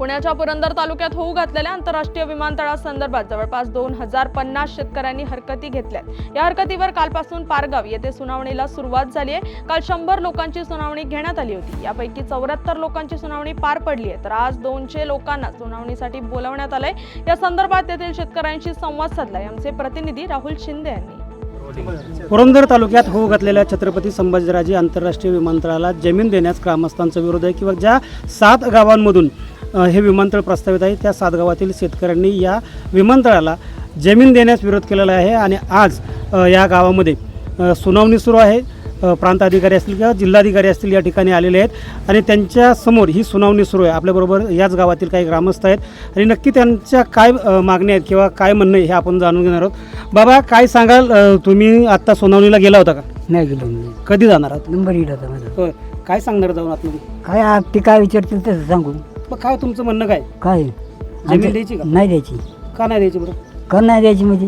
पुण्याच्या पुरंदर तालुक्यात होऊ घातलेल्या आंतरराष्ट्रीय विमानतळासंदर्भात जवळपास दोन हजार पन्नास शेतकऱ्यांनी हरकती घेतल्यात. या हरकतीवर कालपासून पारगाव येथे सुनावणीला सुरुवात झाली आहे. काल शंभर लोकांची सुनावणी घेण्यात आली होती. यापैकी चौऱ्याहत्तर लोकांची सुनावणी पार पडली आहे. तर आज दोनशे लोकांना सुनावणीसाठी बोलावण्यात आलंय. या संदर्भात येथील शेतकऱ्यांशी संवाद साधलाय. आमचे प्रतिनिधी राहुल शिंदे यांनी. पुरंदर तालुक्यात होऊ घातलेल्या छत्रपती संभाजीराजे आंतरराष्ट्रीय विमानतळाला जमीन देण्यास ग्रामस्थांचा विरोध आहे किंवा ज्या सात गावांमधून हे विमानतळ प्रस्तावित आहे. त्या सात गावातील शेतकऱ्यांनी या विमानतळाला जमीन देण्यास विरोध केलेला आहे आणि आज या गावामध्ये सुनावणी सुरू आहे. प्रांत अधिकारी असतील किंवा जिल्हाधिकारी असतील या ठिकाणी आलेले आहेत आणि त्यांच्यासमोर ही सुनावणी सुरू आहे. आपल्याबरोबर याच गावातील काही ग्रामस्थ आहेत आणि नक्की त्यांच्या काय मागण्या आहेत किंवा काय म्हणणं आहे हे आपण जाणून घेणार आहोत. बाबा काय सांगाल? तुम्ही आत्ता सुनावणीला गेला होता का? नाही गेलो कधी जाणार आहात? नंबर काय सांगणार जाऊन आतमध्ये? काय ते काय विचारतील तसं सांगू मग काय तुमचं म्हणणं काय? काय? आमच्या- द्यायची का? नाही द्यायची. का नाही द्यायची बरं? का नाही द्यायची म्हणजे?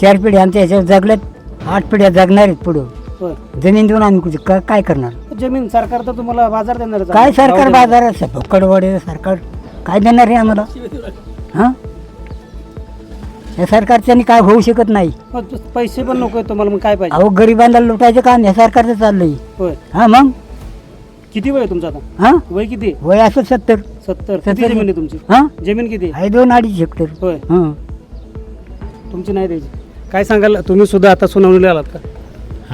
चार पिढ्या आमच्या ह्याच्यावर जगल्यात आठ पिढ्या जगणार आहेत पुढं. होय जमीन देऊन आम्ही कुठे का- काय करणार? जमीन सरकार तर तुम्हाला बाजार देणार काय सरकार बाजार? असं भोकडवाडे सरकार काय देणार आहे आम्हाला? हां? या सरकारच्यानी काय होऊ शकत नाही. पैसे पण नको तुम्हाला मग काय पाहिजे? अहो गरिबांना लुटायचं काम या सरकारचं चाललंय. होय. हां मग? किती वय आहे तुमचं आता? हां? वय किती? वय असं सत्तर. सत्तर. सत्तर. किती जमीन आहे तुमची? हां? जमीन किती? आहे? आहे दोन अडीच हेक्टर. होय. हां. तुमची नाही द्यायची. काय सांगाल? तुम्ही सुद्धा आता सुनावणीला आलात का?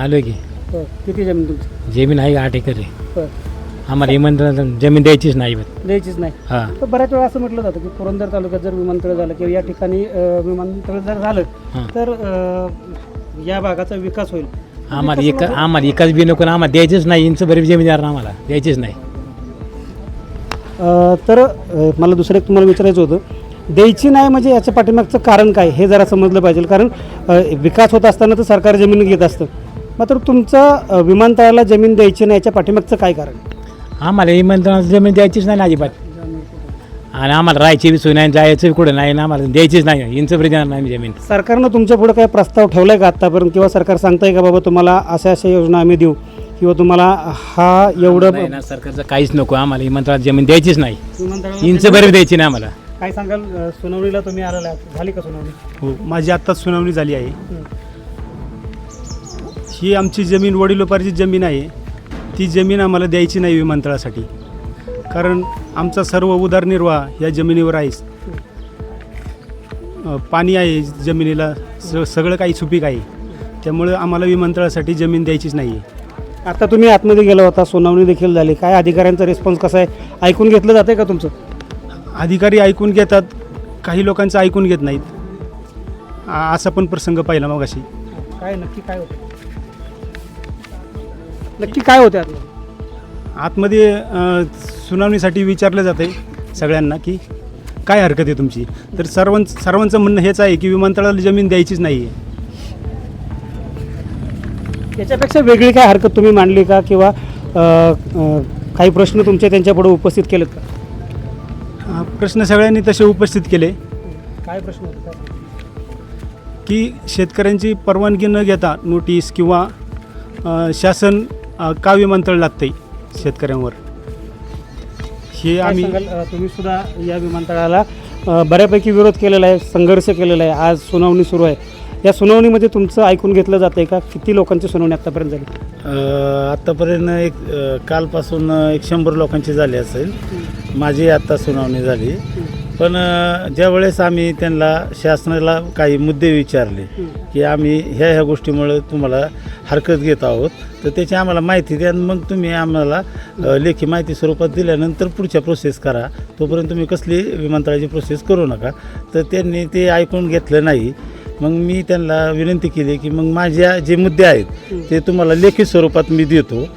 आलो की. होय. किती जमीन तुमची? जमीन आहे आठ एकर आहे. होय. आम्हाला इमंत्रण जमीन द्यायचीच नाही. द्यायचीच नाही. हा. तर बऱ्याच वेळा असं म्हटलं जातं की पुरंदर तालुक्यात जर विमानतळ झालं किंवा या ठिकाणी अं, विमानतळ जर झालं हां. तर अं, या भागाचा विकास होईल. आम्हाला एक आम्हाला एकाच बी नको आम्हाला द्यायचीच नाही. इंच बरी जमीन द्या आम्हाला. द्यायचीच नाही. अ, तर अ, मला दुसरं एक तुम्हाला विचारायचं होतं. द्यायची नाही म्हणजे याच्या पाठीमागचं कारण काय? हे जरा समजलं पाहिजे. कारण अ, विकास होत असताना तर सरकार जमीन घेत असतं. मात्र तुमचं अ, विमानतळाला जमीन द्यायची नाही याच्या पाठीमागचं काय कारण? आम्हाला इमंत्रणाची जमीन द्यायचीच नाही ना अजिबात. आणि आम्हाला राहायची बी सोय नाही जायचं कुठं नाही आणि आम्हाला द्यायचीच नाही इंच बरी देणार नाही जमीन. सरकारनं तुमच्यापुढे काय प्रस्ताव ठेवला आहे का आत्तापर्यंत किंवा सरकार सांगताय का बाबा तुम्हाला अशा अशा योजना आम्ही देऊ? किंवा तुम्हाला हा एवढं नाही ना सरकारचं काहीच नको. आम्हाला इमंत्रणात जमीन द्यायचीच नाही. इंच बरी द्यायची. नाही आम्हाला. काय सांगाल? अ, सुनावणीला तुम्ही आलेला आहात. झाली का सुनावणी? हो माझी आत्ताच सुनावणी झाली आहे. ही. आमची जमीन वडिलोपार्जित जमीन आहे. ती जमीन आम्हाला द्यायची नाही विमानतळासाठी कारण आमचा सर्व उदरनिर्वाह या जमिनीवर आहेच अ, पाणी आहे जमिनीला स सगळं काही सुपीक आहे. त्यामुळं आम्हाला विमानतळासाठी जमीन द्यायचीच नाही आहे आता तुम्ही आतमध्ये गेला होता सुनावणी देखील झाली. काय अधिकाऱ्यांचा रिस्पॉन्स कसा आहे? ऐकून घेतलं जाते का तुमचं? अधिकारी ऐकून घेतात काही लोकांचं ऐकून घेत नाहीत. आ- असा पण प्रसंग पाहिला मग अशी काय नक्की काय होतं? नक्की काय होते आतमध्ये? आतमध्ये अ, सुनावणीसाठी विचारलं जातं सगळ्यांना की काय हरकत आहे तुमची? तर सर्वां सर्वांचं म्हणणं हेच आहे की विमानतळाला जमीन द्यायचीच नाही आहे याच्यापेक्षा वेगळी काय हरकत तुम्ही मांडली का किंवा अ, अ, काही प्रश्न तुमचे त्यांच्यापुढे उपस्थित केलेत का? प्रश्न सगळ्यांनी तसे उपस्थित केले. काय प्रश्न होते? की शेतकऱ्यांची परवानगी न घेता नोटीस किंवा अ, शासन अ, का विमानतळ लागतंय शेतकऱ्यांवर? हे आम्ही तुम्ही सुद्धा या विमानतळाला बऱ्यापैकी विरोध केलेला आहे संघर्ष केलेला आहे. आज सुनावणी सुरू आहे. या सुनावणीमध्ये तुमचं ऐकून घेतलं जातं आहे का? किती लोकांची सुनावणी आतापर्यंत झाली? आत्तापर्यंत एक कालपासून एक शंभर लोकांची झाली असेल. माझी आत्ता सुनावणी झाली. पण ज्यावेळेस आम्ही त्यांना शासनाला काही मुद्दे विचारले की आम्ही ह्या ह्या गोष्टीमुळे तुम्हाला हरकत घेत आहोत. तर त्याची आम्हाला माहिती द्या आणि मग तुम्ही आम्हाला लेखी माहिती स्वरूपात दिल्यानंतर पुढच्या प्रोसेस करा. तोपर्यंत तुम्ही कसली विमानतळाची प्रोसेस करू नका. तर त्यांनी ते ऐकून घेतलं नाही. मग मी त्यांना विनंती केली की मग माझ्या जे मुद्दे आहेत ते तुम्हाला लेखी स्वरूपात मी देतो.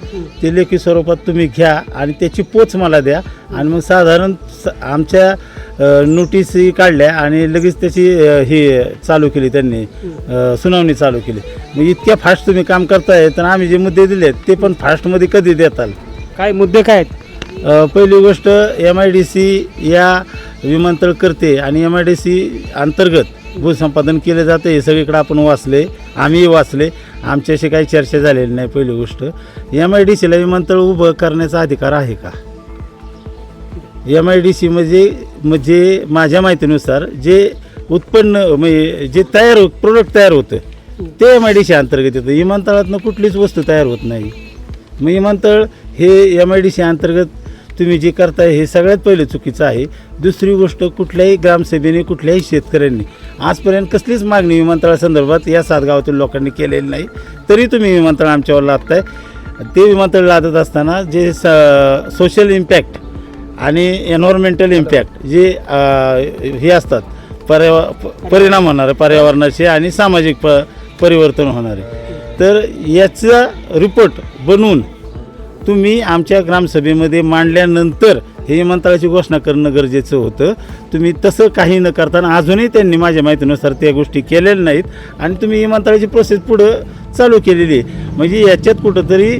ते लेखी स्वरूपात तुम्ही घ्या आणि त्याची पोच मला द्या. आणि मग साधारण स- आमच्या अ, नोटीसी काढल्या आणि लगेच त्याची ही चालू केली त्यांनी. सुनावणी चालू केली. मग इतक्या फास्ट तुम्ही काम करताय तर आम्ही जे मुद्दे दिले ते पण फास्टमध्ये कधी देताल? काय मुद्दे काय आहेत? पहिली गोष्ट एम आय डी सी या विमानतळ करते आणि एम आय डी सी अंतर्गत भूसंपादन केले जाते. हे सगळीकडे आपण वाचले आम्ही वाचले. आमच्याशी काही चर्चा झालेली नाही पहिली गोष्ट. एम आय डी सीला विमानतळ उभं करण्याचा अधिकार आहे का? एम आय डी सीमध्ये म्हणजे माझ्या माहितीनुसार जे उत्पन्न म्हणजे जे तयार हो प्रोडक्ट तयार होतं ते एम आय डी सी अंतर्गत येतं. विमानतळातनं कुठलीच वस्तू तयार होत नाही. मग विमानतळ हे एम आय डी सी अंतर्गत तुम्ही जे करताय हे सगळ्यात पहिले चुकीचं आहे. दुसरी गोष्ट कुठल्याही ग्रामसभेने कुठल्याही शेतकऱ्यांनी आजपर्यंत कसलीच मागणी विमानतळासंदर्भात या सात गावातील लोकांनी केलेली नाही. तरी तुम्ही विमानतळ आमच्यावर लादताय. ते विमानतळ लादत असताना जे स सोशल इम्पॅक्ट आणि एन्व्हायरमेंटल इम्पॅक्ट जे हे असतात पर्याव परिणाम होणारे पर्यावरणाचे आणि सामाजिक प परिवर्तन होणारे. तर याचा रिपोर्ट बनवून तुम्ही आमच्या ग्रामसभेमध्ये मांडल्यानंतर हे विमानतळाची घोषणा करणं गरजेचं होतं. तुम्ही तसं काही न करताना अजूनही त्यांनी माझ्या माहितीनुसार त्या गोष्टी केलेल्या नाहीत आणि तुम्ही विमानतळाची प्रोसेस पुढं चालू केलेली आहे. म्हणजे याच्यात कुठंतरी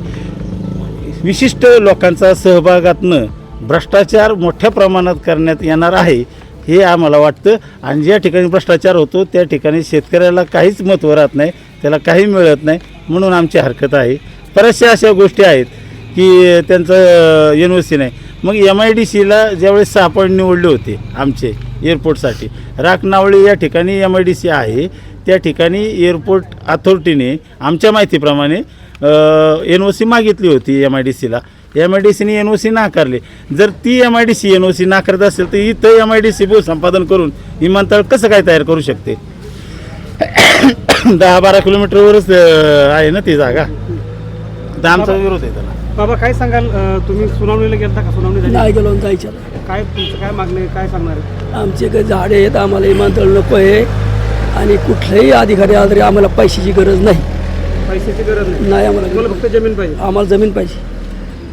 विशिष्ट लोकांचा सहभागातनं भ्रष्टाचार मोठ्या प्रमाणात करण्यात येणार आहे हे आम्हाला वाटतं. आणि ज्या ठिकाणी भ्रष्टाचार होतो त्या ठिकाणी शेतकऱ्याला काहीच महत्त्व राहत नाही त्याला काही मिळत नाही म्हणून आमची हरकत आहे. बऱ्याचशा अशा गोष्टी आहेत की त्यांचं एन ओ सी नाही. मग एम आय डी सीला ज्यावेळेस सापड निवडले होते आमचे एअरपोर्टसाठी राखनावळी या ठिकाणी एम आय डी सी आहे. त्या ठिकाणी एअरपोर्ट अथॉरिटीने आमच्या माहितीप्रमाणे एन ओ सी मागितली होती एम आय डी सीला एम आय डी सीने एन ओ सी नाकारली. जर ती M I D C N O C नाकारत असेल तर इथं एम आय डी सी भूसंपादन करून विमानतळ कसं काय तयार करू शकते? दहा बारा किलोमीटरवरच आहे ना ती जागा? तर आमचा विरोध आहे त्याला. बाबा काय सांगाल? तुम्ही सुनावणीला गेलता का? सुनावणी झाली? नाही गेलो जायच्या काय तुमचं काय मागणं आहे? काय सांगणार आहे? आमचे काही झाडे आहेत आम्हाला विमानतळ नको आहे. आणि कुठलेही अधिकारी आले तरी आम्हाला पैशाची गरज नाही. पैशाची गरज नाही. नाही आम्हाला तुम्हाला फक्त जमीन पाहिजे. आम्हाला जमीन पाहिजे.